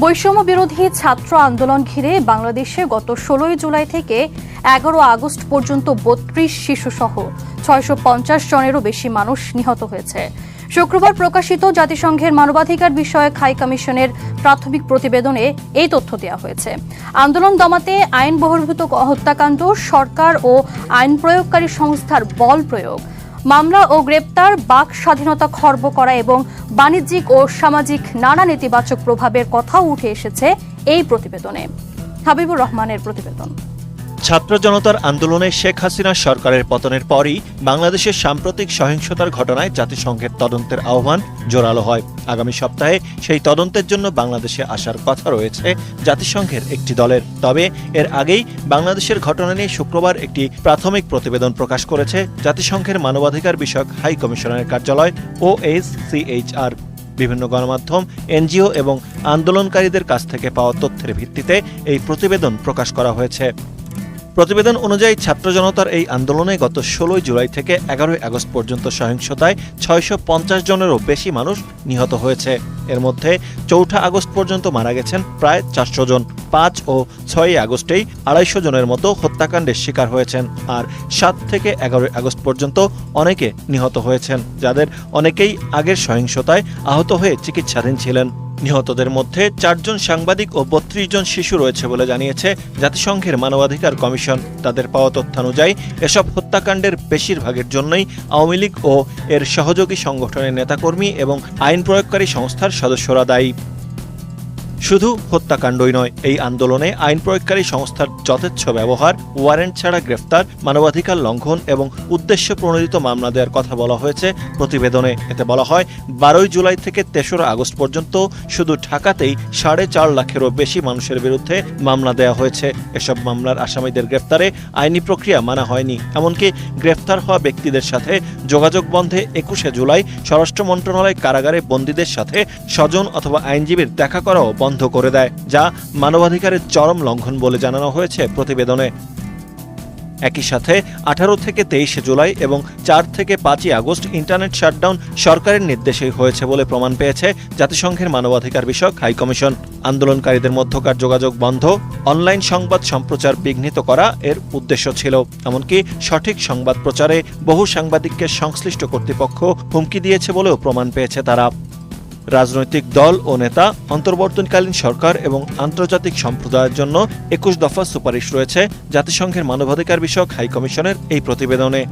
বৈষম্য বিরোধী ছাত্র আন্দোলন ঘিরে বাংলাদেশে গত ষোলোই জুলাই থেকে এগারো আগস্ট পর্যন্ত বত্রিশ শিশুসহ ছয়শো পঞ্চাশ জনেরও বেশি মানুষ নিহত হয়েছে। শুক্রবার প্রকাশিত জাতিসংঘের মানবাধিকার বিষয়ক হাই কমিশনের প্রাথমিক প্রতিবেদনে এই তথ্য দেওয়া হয়েছে। আন্দোলন দমাতে আইন বহির্ভূত হত্যাকাণ্ড, সরকার ও আইন প্রয়োগকারী সংস্থার বল প্রয়োগ মামলা ও গ্রেপ্তার, বাক স্বাধীনতা খর্ব করা এবং বাণিজ্যিক ও সামাজিক নানা নেতিবাচক প্রভাবের কথাও উঠে এসেছে এই প্রতিবেদনে। হাবিবুর রহমানের প্রতিবেদন। ছাত্র জনতার আন্দোলনে শেখ হাসিনা সরকারের পতনের পরই বাংলাদেশের সাম্প্রতিক সহিংসতার ঘটনায় জাতিসংঘের তদন্তের আহ্বান জোরালো হয়। আগামী সপ্তাহে সেই তদন্তের জন্য বাংলাদেশে আসার কথা রয়েছে জাতিসংঘের একটি দলের। তবে এর আগেই বাংলাদেশের ঘটনা নিয়ে শুক্রবার একটি প্রাথমিক প্রতিবেদন প্রকাশ করেছে জাতিসংঘের মানবাধিকার বিষয়ক হাই কমিশনারের কার্যালয় ও সিএইচআর বিভিন্ন গণমাধ্যম, এনজিও এবং আন্দোলনকারীদের কাছ থেকে পাওয়া তথ্যের ভিত্তিতে এই প্রতিবেদন প্রকাশ করা হয়েছে। প্রতিবেদন অনুযায়ী ছাত্র জনতার এই আন্দোলনে গত ষোলোই জুলাই থেকে এগারোই আগস্ট পর্যন্ত সহিংসতায় ছয়শো পঞ্চাশ জনেরও বেশি মানুষ নিহত হয়েছে। এর মধ্যে চৌঠা আগস্ট পর্যন্ত মারা গেছেন প্রায় চারশো জন। পাঁচ ও ছয়ই আগস্টেই আড়াইশো জনের মতো হত্যাকাণ্ডের শিকার হয়েছেন। আর সাত থেকে এগারোই আগস্ট পর্যন্ত অনেকে নিহত হয়েছেন, যাদের অনেকেই আগের সহিংসতায় আহত হয়ে চিকিৎসাধীন ছিলেন। নিহতদের মধ্যে চারজন সাংবাদিক ও বত্রিশ জন শিশু রয়েছে বলে জানিয়েছে জাতিসংঘের মানবাধিকার কমিশন। তাদের পাওয়া তথ্যানুযায়ী এসব হত্যাকাণ্ডের বেশিরভাগের জন্যই আওয়ামী লীগ ও এর সহযোগী সংগঠনের নেতাকর্মী এবং আইন প্রয়োগকারী সংস্থার সদস্যরা দায়ী। শুধু হত্যাকাণ্ডই নয়, এই আন্দোলনে আইন প্রয়োগকারী সংস্থার যথেচ্ছ ব্যবহার, ওয়ারেন্ট ছাড়া গ্রেফতার, মানবাধিকার লঙ্ঘন এবং উদ্দেশ্য প্রণোদিত মামলা দেওয়ার কথা বলা হয়েছে। প্রতিবেদনে এতে বলা হয়, বারোই জুলাই থেকে তেসরা আগস্ট পর্যন্ত শুধু ঢাকাতেই সাড়ে চার লাখেরও বেশি মানুষের বিরুদ্ধে মামলা দেওয়া হয়েছে। এসব মামলার আসামিদের গ্রেফতারে আইনি প্রক্রিয়া মানা হয়নি। এমনকি গ্রেফতার হওয়া ব্যক্তিদের সাথে যোগাযোগ বন্ধে একুশে জুলাই স্বরাষ্ট্র মন্ত্রণালয় কারাগারে বন্দীদের সাথে স্বজন অথবা আইনজীবীর দেখা করাও বন্ধ করে দেয়, যা মানবাধিকারের চরম লঙ্ঘন বলে জানানো হয়েছে প্রতিবেদনে। একই সাথে আঠারো থেকে তেইশে জুলাই এবং চার থেকে পাঁচই আগস্ট ইন্টারনেট শাটডাউন সরকারের নির্দেশেই হয়েছে বলে প্রমাণ পেয়েছে জাতিসংঘের মানবাধিকার বিষয়ক হাইকমিশন আন্দোলনকারীদের মধ্যকার যোগাযোগ বন্ধ, অনলাইন সংবাদ সম্প্রচার বিঘ্নিত করা এর উদ্দেশ্য ছিল, এমনকি সঠিক সংবাদ প্রচারে বহু সাংবাদিককে সংশ্লিষ্ট কর্তৃপক্ষ হুমকি দিয়েছে বলেও প্রমাণ পেয়েছে তারা। রাজনৈতিক দল ও নেতা, অন্তর্বর্তনকালীন সরকার এবং আন্তর্জাতিক সম্প্রদায়ের জন্য একুশ দফা সুপারিশ রয়েছে জাতিসংঘের মানবাধিকার বিষয়ক হাইকমিশনের এই প্রতিবেদনে।